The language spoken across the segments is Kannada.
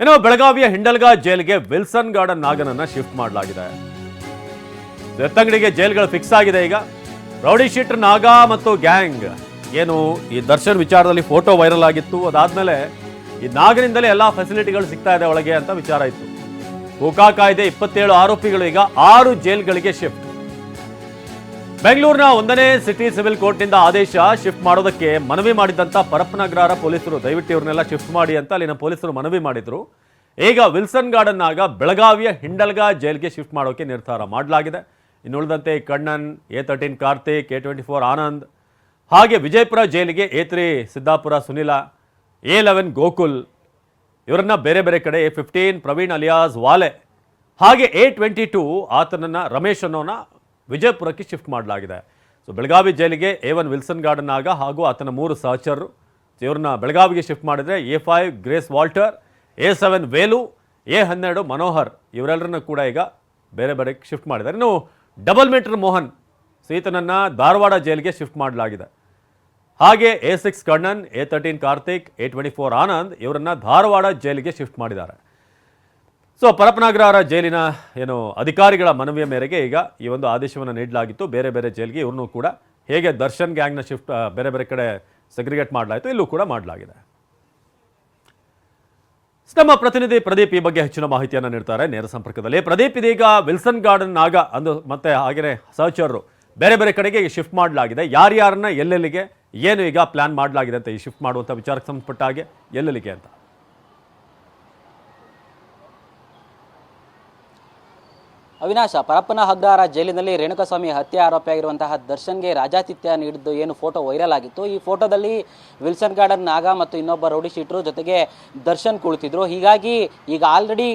ಇನ್ನು ಬೆಳಗಾವಿಯ ಹಿಂಡಲ್ಗಾ ಜೈಲ್ಗೆ ವಿಲ್ಸನ್ ಗಾರ್ಡನ್ ನಾಗನನ್ನ ಶಿಫ್ಟ್ ಮಾಡಲಾಗಿದೆ. ಎತ್ತಂಗಡಿಗೆ ಜೈಲ್ಗಳು ಫಿಕ್ಸ್ ಆಗಿದೆ ಈಗ. ರೌಡಿ ಶೀಟರ್ ನಾಗ ಮತ್ತು ಗ್ಯಾಂಗ್. ಏನು ಈ ದರ್ಶನ್ ವಿಚಾರದಲ್ಲಿ ಫೋಟೋ ವೈರಲ್ ಆಗಿತ್ತು. ಅದಾದ್ಮೇಲೆ ಈ ನಾಗನಿಂದಲೇ ಎಲ್ಲಾ ಫೆಸಿಲಿಟಿಗಳು ಸಿಗ್ತಾ ಇದೆ ಒಳಗೆ ಅಂತ ವಿಚಾರ ಇತ್ತು. ಕೋಕಾ ಕಾಯ್ದೆ ಇಪ್ಪತ್ತೇಳು ಆರೋಪಿಗಳು ಈಗ ಆರು ಜೈಲ್ಗಳಿಗೆ ಶಿಫ್ಟ್. ಬೆಂಗಳೂರಿನ ಒಂದನೇ ಸಿಟಿ ಸಿವಿಲ್ ಕೋರ್ಟ್ನಿಂದ ಆದೇಶ ಶಿಫ್ಟ್ ಮಾಡೋದಕ್ಕೆ ಮನವಿ ಮಾಡಿದಂತ ಪರಪ್ಪನಗ್ರಹಾರ ಪೊಲೀಸರು, ದಯವಿಟ್ಟು ಇವ್ರನ್ನೆಲ್ಲ ಶಿಫ್ಟ್ ಮಾಡಿ ಅಂತ ಅಲ್ಲಿನ ಪೊಲೀಸರು ಮನವಿ ಮಾಡಿದ್ರು. ಈಗ ವಿಲ್ಸನ್ ಗಾರ್ಡನ್ ಬೆಳಗಾವಿಯ ಹಿಂಡಲ್ಗಾ ಜೈಲ್ಗೆ ಶಿಫ್ಟ್ ಮಾಡೋಕೆ ನಿರ್ಧಾರ ಮಾಡಲಾಗಿದೆ. ಇನ್ನುಳಿದಂತೆ Kannan, A thirteen Karthik, A twenty four Anand, ಹಾಗೆ ವಿಜಯಪುರ ಜೈಲಿಗೆ A three Siddapura Sunila, A eleven Gokul, ಇವರನ್ನ ಬೇರೆ ಬೇರೆ ಕಡೆ ಎ ಫಿಫ್ಟೀನ್ ಪ್ರವೀಣ್ ಅಲಿಯಾಸ್ ವಾಲೆ, ಹಾಗೆ ಎ ಟ್ವೆಂಟಿ ಟೂ ಆತನನ್ನು ರಮೇಶ್ ಅನ್ನೋನ ವಿಜಯಪುರಕ್ಕೆ ಶಿಫ್ಟ್ ಮಾಡಲಾಗಿದೆ. ಸೊ ಬೆಳಗಾವಿ ಜೈಲಿಗೆ ಎ ಒನ್ ವಿಲ್ಸನ್ ಗಾರ್ಡನ್ ಆಗ ಹಾಗೂ ಆತನ ಮೂರು ಸಹಚರರು ಇವ್ರನ್ನ ಬೆಳಗಾವಿಗೆ ಶಿಫ್ಟ್ ಮಾಡಿದರೆ A five Grace Walter A seven Velu A ಹನ್ನೆರಡು ಮನೋಹರ್ ಇವರೆಲ್ಲರನ್ನ ಕೂಡ ಈಗ ಬೇರೆ ಬೇರೆ ಶಿಫ್ಟ್ ಮಾಡಿದ್ದಾರೆ. ಇನ್ನು ಡಬಲ್ ಮೀಟರ್ ಮೋಹನ್ ಸೀತನನ್ನು ಧಾರವಾಡ ಜೈಲಿಗೆ ಶಿಫ್ಟ್ ಮಾಡಲಾಗಿದೆ. ಹಾಗೆ A six Kannan A thirteen Karthik A twenty four Anand ಇವರನ್ನು ಧಾರವಾಡ ಜೈಲಿಗೆ ಶಿಫ್ಟ್ ಮಾಡಿದ್ದಾರೆ. ಸೊ ಪರಪನಗರ ಜೈಲಿನ ಏನು ಅಧಿಕಾರಿಗಳ ಮನವಿಯ ಮೇರೆಗೆ ಈಗ ಈ ಒಂದು ಆದೇಶವನ್ನು ನೀಡಲಾಗಿತ್ತು. ಬೇರೆ ಬೇರೆ ಜೈಲಿಗೆ ಇವ್ರನ್ನೂ ಕೂಡ ಹೇಗೆ ದರ್ಶನ್ ಗ್ಯಾಂಗ್ನ ಶಿಫ್ಟ್ ಬೇರೆ ಬೇರೆ ಕಡೆ ಸೆಗ್ರಿಗೇಟ್ ಮಾಡಲಾಯಿತು ಇಲ್ಲೂ ಕೂಡ ಮಾಡಲಾಗಿದೆ. ನಮ್ಮ ಪ್ರತಿನಿಧಿ ಪ್ರದೀಪ್ ಈ ಬಗ್ಗೆ ಹೆಚ್ಚಿನ ಮಾಹಿತಿಯನ್ನು ನೀಡ್ತಾರೆ. ನೇರ ಸಂಪರ್ಕದಲ್ಲಿ ಪ್ರದೀಪ್, ಇದೀಗ ವಿಲ್ಸನ್ ಗಾರ್ಡನ್ ನಾಗ ಅಂದು ಮತ್ತೆ ಹಾಗೆಯೇ ಸಹಚರರು ಬೇರೆ ಬೇರೆ ಕಡೆಗೆ ಶಿಫ್ಟ್ ಮಾಡಲಾಗಿದೆ. ಯಾರ್ಯಾರನ್ನ ಎಲ್ಲೆಲ್ಲಿಗೆ, ಏನು ಈಗ ಪ್ಲಾನ್ ಮಾಡಲಾಗಿದೆ ಅಂತ ಈ ಶಿಫ್ಟ್ ಮಾಡುವಂಥ ವಿಚಾರಕ್ಕೆ ಸಂಬಂಧಪಟ್ಟ ಹಾಗೆ ಎಲ್ಲೆಲ್ಲಿಗೆ ಅಂತ. ಅವಿನಾಶ ಪರಪ್ಪನ ಹಗ್ಗಾರ ಜೈಲಿನಲ್ಲಿ ರೇಣುಕಸ್ವಾಮಿ ಹತ್ಯೆ ಆರೋಪಿಯಾಗಿರುವಂತಹ ದರ್ಶನ್ಗೆ ರಾಜಾತಿಥ್ಯ ನೀಡಿದ್ದು ಏನು ಫೋಟೋ ವೈರಲ್ ಆಗಿತ್ತು. ಈ ಫೋಟೋದಲ್ಲಿ ವಿಲ್ಸನ್ ಗಾರ್ಡನ್, ನಾಗ ಮತ್ತು ಇನ್ನೊಬ್ಬ ರೌಡಿ ಶೀಟ್ರು ಜೊತೆಗೆ ದರ್ಶನ್ ಕುಳಿತಿದ್ರು. ಹೀಗಾಗಿ ಈಗ ಆಲ್ರೆಡಿ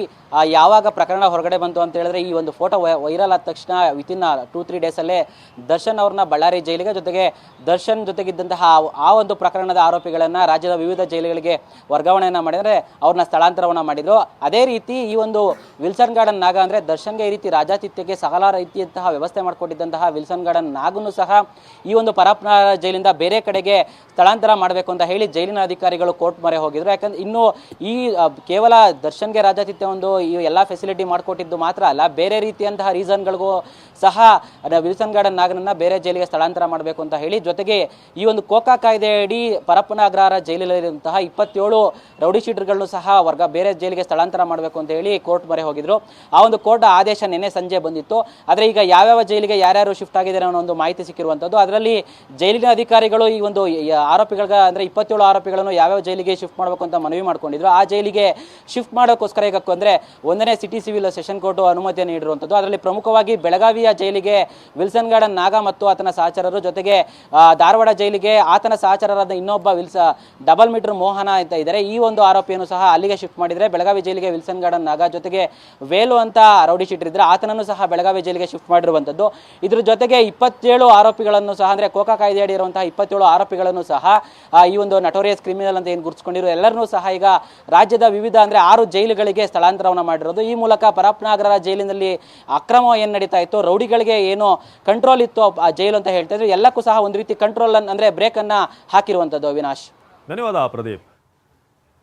ಯಾವಾಗ ಪ್ರಕರಣ ಹೊರಗಡೆ ಬಂತು ಅಂತ ಹೇಳಿದ್ರೆ ಈ ಒಂದು ಫೋಟೋ ವೈರಲ್ ಆದ ತಕ್ಷಣ ವಿತಿನ್ ಟೂ ತ್ರೀ ಡೇಸಲ್ಲೇ ದರ್ಶನ್ ಅವ್ರನ್ನ ಬಳ್ಳಾರಿ ಜೈಲಿಗೆ ಜೊತೆಗೆ ದರ್ಶನ್ ಜೊತೆಗಿದ್ದಂತಹ ಆ- ಒಂದು ಪ್ರಕರಣದ ಆರೋಪಿಗಳನ್ನು ರಾಜ್ಯದ ವಿವಿಧ ಜೈಲುಗಳಿಗೆ ವರ್ಗಾವಣೆಯನ್ನು ಮಾಡಿದರೆ ಅವ್ರನ್ನ ಸ್ಥಳಾಂತರವನ್ನು ಮಾಡಿದ್ರು. ಅದೇ ರೀತಿ ಈ ಒಂದು ವಿಲ್ಸನ್ ಗಾರ್ಡನ್, ನಾಗ ಅಂದರೆ ದರ್ಶನ್ಗೆ ಈ ರೀತಿ ರಾಜಾತಿಥ್ಯಕ್ಕೆ ಸಕಲ ರೀತಿಯಂತಹ ವ್ಯವಸ್ಥೆ ಮಾಡಿಕೊಟ್ಟಿದ್ದಂತಹ ವಿಲ್ಸನ್ ಗಾರ್ಡನ್ ನಾಗನ್ನು ಸಹ ಈ ಒಂದು ಪರಪ್ನ ಜೈಲಿಂದ ಬೇರೆ ಕಡೆಗೆ ಸ್ಥಳಾಂತರ ಮಾಡಬೇಕು ಅಂತ ಹೇಳಿ ಜೈಲಿನ ಅಧಿಕಾರಿಗಳು ಕೋರ್ಟ್ ಮೊರೆ ಹೋಗಿದ್ರು. ಯಾಕಂದ್ರೆ ಇನ್ನು ಈ ಕೇವಲ ದರ್ಶನ್ಗೆ ರಾಜಾತಿಥ್ಯ ಒಂದು ಈ ಎಲ್ಲ ಫೆಸಿಲಿಟಿ ಮಾಡಿಕೊಟ್ಟಿದ್ದು ಮಾತ್ರ ಅಲ್ಲ, ಬೇರೆ ರೀತಿಯಂತಹ ರೀಸನ್ಗಳಿಗೂ ಸಹ ವಿಲ್ಸನ್ ಗಾರ್ಡನ್ ನಾಗನನ್ನ ಬೇರೆ ಜೈಲಿಗೆ ಸ್ಥಳಾಂತರ ಮಾಡಬೇಕು ಅಂತ ಹೇಳಿ ಜೊತೆಗೆ ಈ ಒಂದು ಕೋಕಾ ಕಾಯ್ದೆಯಡಿ ಪರಪ್ಪನ ಅಗ್ರಹಾರ ಜೈಲಿನಲ್ಲಿರುವಂತಹ ಇಪ್ಪತ್ತೇಳು ರೌಡಿ ಶೀಟರ್ಗಳನ್ನು ಸಹ ವರ್ಗ ಬೇರೆ ಜೈಲಿಗೆ ಸ್ಥಳಾಂತರ ಮಾಡಬೇಕು ಅಂತ ಹೇಳಿ ಕೋರ್ಟ್ ಮೊರೆ ಹೋಗಿದ್ರು. ಆ ಒಂದು ಕೋರ್ಟ್ ಆದೇಶ ನಿನ್ನೆ ಸಂಜೆ ಬಂದಿತ್ತು. ಆದರೆ ಈಗ ಯಾವ್ಯಾವ ಜೈಲಿಗೆ ಯಾರ್ಯಾರು ಶಿಫ್ಟ್ ಆಗಿದ್ದಾರೆ ಅನ್ನೋ ಒಂದು ಮಾಹಿತಿ ಸಿಕ್ಕಿರುವಂಥದ್ದು ಅದರಲ್ಲಿ ಜೈಲಿನ ಅಧಿಕಾರಿಗಳು ಈ ಒಂದು ಆರೋಪಿಗಳ ಅಂದರೆ ಇಪ್ಪತ್ತೇಳು ಆರೋಪಿಗಳನ್ನು ಯಾವ್ಯಾವ ಜೈಲಿಗೆ ಶಿಫ್ಟ್ ಮಾಡಬೇಕು ಅಂತ ಮನವಿ ಮಾಡ್ಕೊಂಡಿದ್ರು. ಆ ಜೈಲಿಗೆ ಶಿಫ್ಟ್ ಮಾಡೋಕ್ಕೋಸ್ಕರ ಈಗ ಅಂದರೆ ಒಂದನೇ ಸಿಟಿ ಸಿವಿಲ್ ಸೆಷನ್ ಕೋರ್ಟ್ ಅನುಮತಿಯನ್ನು ನೀಡಿರುವಂಥದ್ದು ಅದರಲ್ಲಿ ಪ್ರಮುಖವಾಗಿ ಬೆಳಗಾವಿಯ ಜೈಲಿಗೆ ವಿಲ್ಸನ್ ಗಾರ್ಡನ್ ನಾಗ ಮತ್ತು ಆತನ ಸಹಚರರು ಜೊತೆಗೆ ಧಾರವಾಡ ಜೈಲಿಗೆ ಆತನ ಸಹಚರರಾದ ಇನ್ನೊಬ್ಬ ವಿಲ್ಸ ಡಬಲ್ ಮೀಟರ್ ಮೋಹನ ಅಂತ ಇದ್ದಾರೆ. ಈ ಒಂದು ಆರೋಪಿಯನ್ನು ಸಹ ಅಲ್ಲಿಗೆ ಶಿಫ್ಟ್ ಮಾಡಿದರೆ ಬೆಳಗಾವಿ ಜೈಲಿಗೆ ವಿಲ್ಸನ್ ಗಾರ್ಡನ್ ನಾಗ ಜೊತೆಗೆ ವೇಲು ಅಂತ ರೌಡಿ ಶೀಟರ್ ಇದ್ರೆ ಆತನನ್ನು ಸಹ ಬೆಳಗಾವಿ ಜೈಲಿಗೆ ಶಿಫ್ಟ್ ಮಾಡಿರುವಂಥದ್ದು. ಇದರ ಜೊತೆಗೆ ಇಪ್ಪತ್ತೇಳು ಆರೋಪಿಗಳನ್ನು ಸಹ, ಅಂದರೆ ಕೋಕಾ ಕಾಯ್ದೆ ಅಡಿ ಇರುವಂತಹ ಇಪ್ಪತ್ತೇಳು ಆರೋಪಿಗಳನ್ನು ಸಹ ಈ ಒಂದು ನಟೋರಿಯಸ್ ಕ್ರಿಮಿನಲ್ ಅಂತ ಏನು ಗುರುತಿಸ್ಕೊಂಡಿರೋ ಎಲ್ಲರನ್ನೂ ಸಹ ಈಗ ರಾಜ್ಯದ ವಿವಿಧ, ಅಂದರೆ ಆರು ಜೈಲುಗಳಿಗೆ ಸ್ಥಳಾಂತರವನ್ನು ಮಾಡಿರೋದು. ಈ ಮೂಲಕ ಪರಪ್ನಾಗರ ಜೈಲಿನಲ್ಲಿ ಅಕ್ರಮ ಏನು ನಡೀತಾ ಇತ್ತು, ರೌಡಿಗಳಿಗೆ ಏನು ಕಂಟ್ರೋಲ್ ಇತ್ತು ಆ ಜೈಲು ಅಂತ ಹೇಳ್ತಾ ಇದ್ರು. ಎಲ್ಲಕ್ಕೂ ಸಹ ಒಂದು ರೀತಿ ಕಂಟ್ರೋಲ್ ಅಂದರೆ ಬ್ರೇಕನ್ನು ಹಾಕಿರುವಂಥದ್ದು ಅವಿನಾಶ್. ಧನ್ಯವಾದ ಪ್ರದೀಪ್.